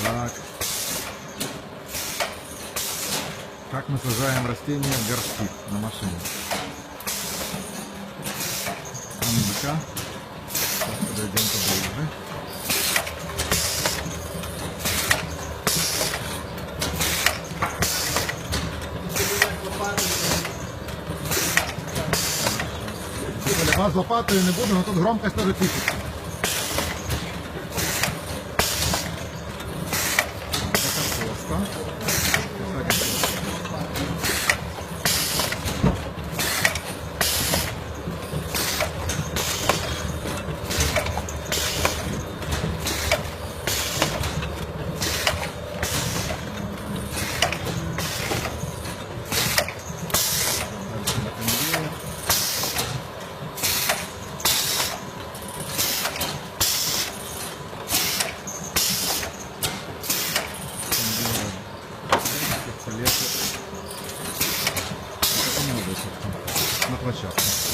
Так. Как мы сажаем растения в горшки на машине. Ну-ка. Сейчас подойдем поближе. Вас лопатою не буду, але тут громкость теж тисяча. quoi. Пистолеты. Это не надо, собственно, на площадку.